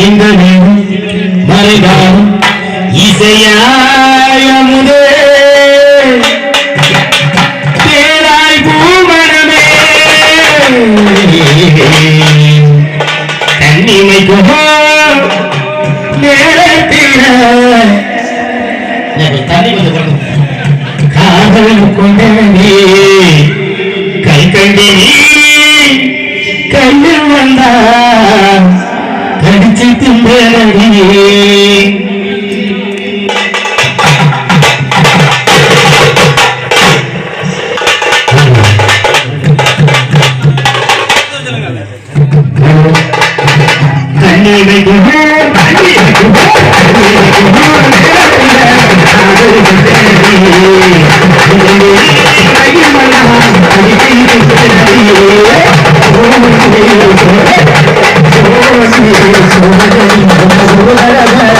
இந்த மறைதான் இசையாய முதே பேராய் பூமரமே தன்னிமை குகோ நேரத்தில் தண்ணி கையில் வந்தா கடிச்சு தின்றடியே தண்ணி வைக்குமோ سوى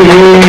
Yeah.